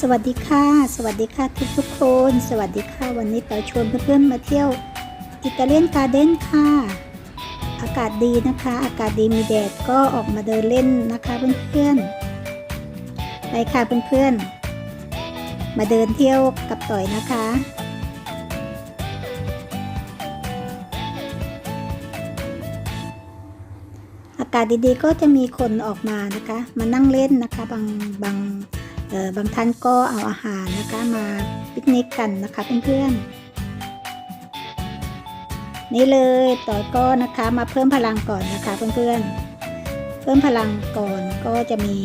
สวัสดีค่ะ สวัสดีค่ะทุกทุกคน สวัสดีค่ะ วันนี้เต๋อชวนเพื่อนๆมาเที่ยวอิตาเลียนการ์เด้นค่ะ อากาศดีนะคะ อากาศดีมีแดดก็ออกมาเดินเล่นนะคะเพื่อนๆไปค่ะเพื่อนๆ มาเดินเที่ยวกับต่อยนะคะอากาศดีๆก็จะมีคนออกมานะคะ มานั่งเล่นนะคะบางบาง บางท่านก็เอาอาหารนะคะมาปิกนิกกันนะคะเพื่อนๆนี่เลยต่อก็นะคะมาเพิ่มพลังก่อนนะคะเพื่อนๆเพิ่มพลังก่อนก็จะมี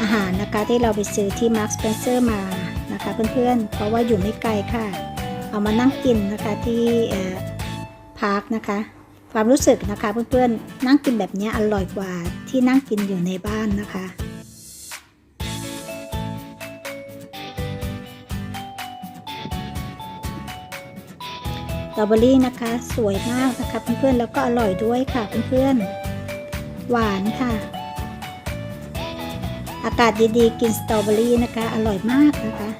อาหารนะคะที่เราไปซื้อที่ Mark Spencer มานะคะเพื่อนๆ เพราะว่าอยู่ไม่ไกลค่ะ เอามานั่งกินนะคะที่พาร์คนะคะความรู้สึกนะคะเพื่อนๆนั่งกินแบบนี้อร่อยกว่าที่นั่งกินอยู่ในบ้านนะคะ ตรอเบอรี่นะคะ สวยมากนะคะเพื่อนๆแล้วก็อร่อยด้วยค่ะเพื่อนๆหวานค่ะ อากาศดีๆกินสตรอเบอรี่นะคะ อร่อยมากนะคะ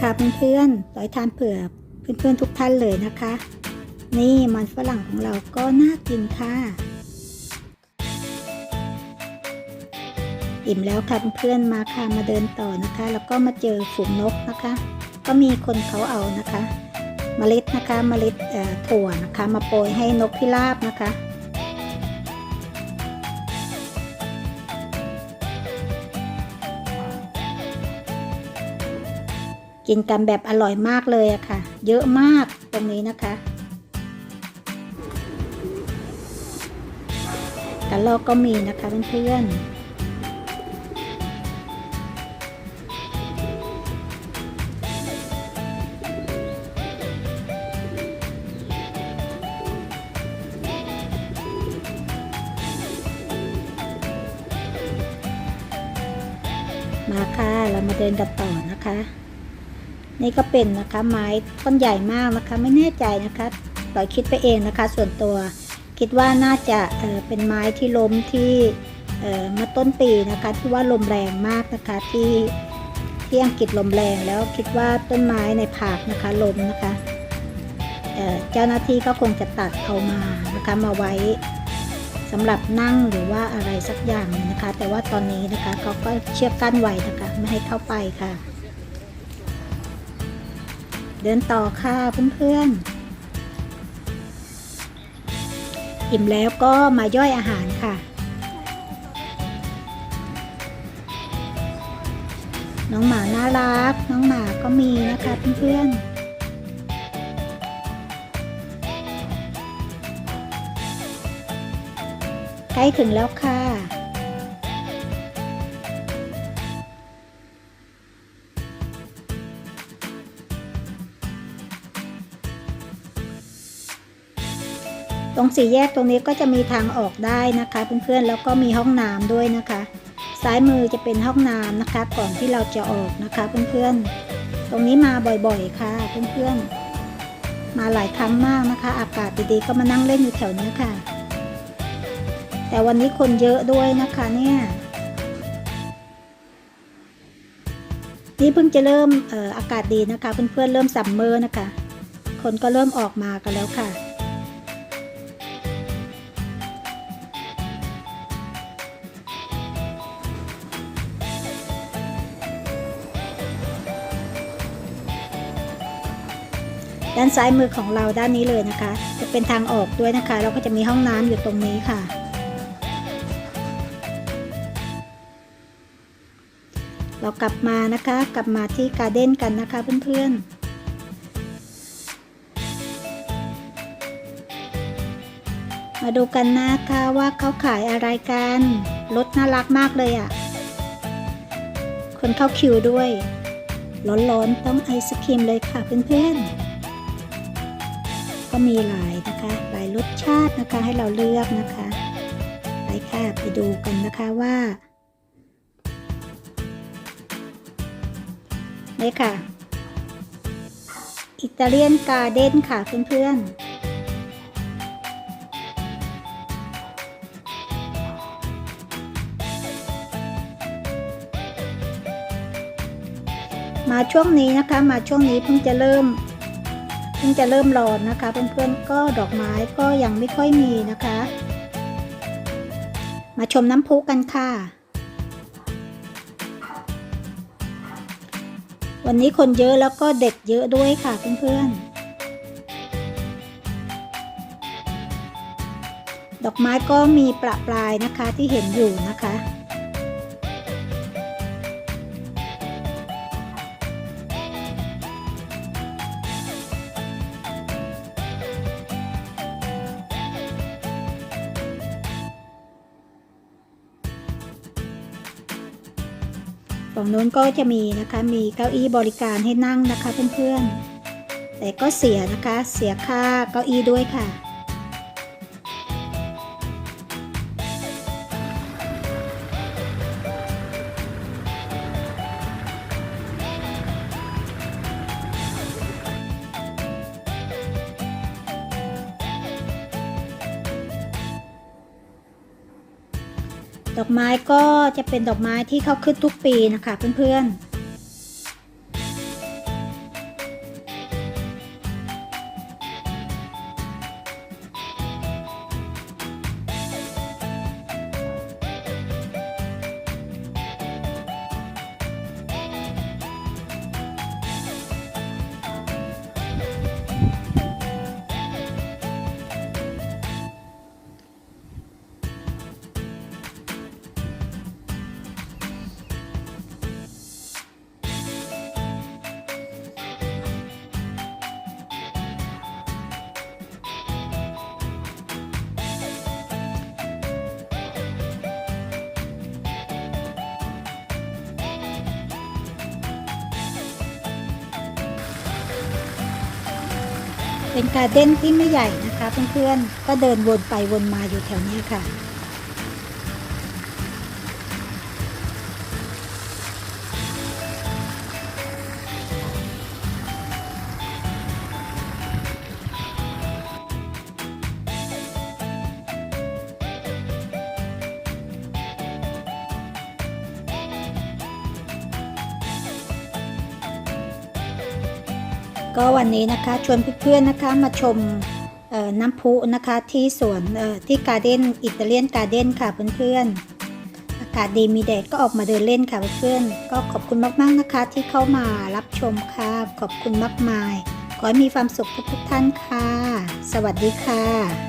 ค่ะเพื่อนๆต่อยทานเผื่อเพื่อนๆทุกท่านเลยนะคะ นี่มันฝรั่งของเราก็น่ากินค่ะอิ่มแล้วค่ะเพื่อนๆมาค่ะมาเดินต่อนะคะ แล้วก็มาเจอฝูงนกนะคะ ก็มีคนเขาเอานะคะเมล็ดนะคะเมล็ดถั่วนะคะ มาโปรยให้นกพิราบนะคะ กินกันแบบอร่อยมากเลยอะค่ะ เยอะมากตรงนี้นะคะกระลอกก็มีนะคะเพื่อนๆ มาค่ะเรามาเดินกันต่อนะคะ นี่ก็เป็นนะคะไม้ต้นใหญ่มากนะคะ ไม่แน่ใจนะคะต่อยคิดไปเองนะคะ ส่วนตัวคิดว่าน่าจะเเป็นไม้ที่ล้มที่มาต้นปีนะคะที่ว่าลมแรงมากนะคะที่ที่อังกฤษลมแรงแล้วคิดว่าต้นไม้ในผากนะคะล้มนะคะเเจ้าหน้าที่ก็คงจะตัดเอามานะคะมาไว้ สำหรับนั่งหรือว่าอะไรสักอย่างหนึ่งนะคะ แต่ว่าตอนนี้นะคะเขาก็เชือกกั้นไว้นะคะไม่ให้เข้าไปค่ะ เดินต่อค่ะเพื่อนๆอิ่มแล้วก็มาย่อยอาหารค่ะ น้องหมาน่ารัก น้องหมาก็มีนะคะเพื่อนๆ ล้ถึงแล้วค่ะ ตรงสี่แยกตรงนี้ก็จะมีทางออกได้นะคะเพื่อนๆแล้วก็มีห้องน้ำด้วยนะคะ ซ้ายมือจะเป็นห้องน้ำนะคะ ก่อนที่เราจะออกนะคะเพื่อนๆ ตรงนี้มาบ่อยๆค่ะเพื่อนๆ มาหลายครั้งมากนะคะ อากาศดีๆก็มานั่งเล่นอยู่แถวนี้ค่ะ แต่วันนี้คนเยอะด้วยนะคะเนี่ยนี่เพิ่งจะเริ่มอออากาศดีนะคะ เพื่อนๆเริ่มซัมเมอร์นะคะ คนก็เริ่มออกมากันแล้วค่ะ ด้านซ้ายมือของเราด้านนี้เลยนะคะ จะเป็นทางออกด้วยนะคะแล้วก็จะมีห้องน้ำอยู่ตรงนี้ค่ะ เรากลับมานะคะ กลับมาที่การ์เด้นกันนะคะเพื่อนๆมาดูกันนะคะว่าเขาขายอะไรกันรถน่ารักมากเลยอะ่ะ คนเข้าคิวด้วย ร้อนๆต้องไอศครีมเลยค่ะเพื่อนๆ ก็มีหลายนะคะ หลายรสชาตินะคะให้เราเลือกนะคะ ไปค่ะไปดูกันนะคะว่า นี่ค่ะ อิตาเลียนการ์เด้นค่ะเพื่อนๆมาช่วงนี้นะคะมาช่วงนี้เพิ่งจะเริ่มเพิ่งจะเริ่มร้อนนะคะเพื่อนๆก็ดอกไม้ก็ยังไม่ค่อยมีนะคะ มาชมน้ำพุกันค่ะ วันนี้คนเยอะแล้วก็เด็กเยอะด้วยค่ะเพื่อนๆ ดอกไม้ก็มีประปรายนะคะที่เห็นอยู่นะคะ ฝั่งโน้นก็จะมีนะคะมีเก้าอี้บริการให้นั่งนะคะเพื่อนๆแต่ก็เสียนะคะเสียค่าเก้าอี้ด้วยค่ะ ดอกไม้ก็จะเป็นดอกไม้ที่เขาขึ้นทุกปีนะคะเพื่อนๆ เป็นการเด้นที่ไม่ใหญ่นะคะเพื่อนๆก็เดินวนไปวนมาอยู่แถวนี้ค่ะ ก็วันนี้นะคะชวนเพื่อนๆนะคะมาชมน้ำพุนะคะที่สวนที่การ์เด้นอิตาเลียนการ์เด้นค่ะเพื่อนๆ อากาศดีมีแดดก็ออกมาเดินเล่นค่ะเพื่อนๆ ก็ขอบคุณมากๆนะคะที่เข้ามารับชมค่ะขอบคุณมากมาย ขอให้มีความสุขทุกๆท่านค่ะ สวัสดีค่ะ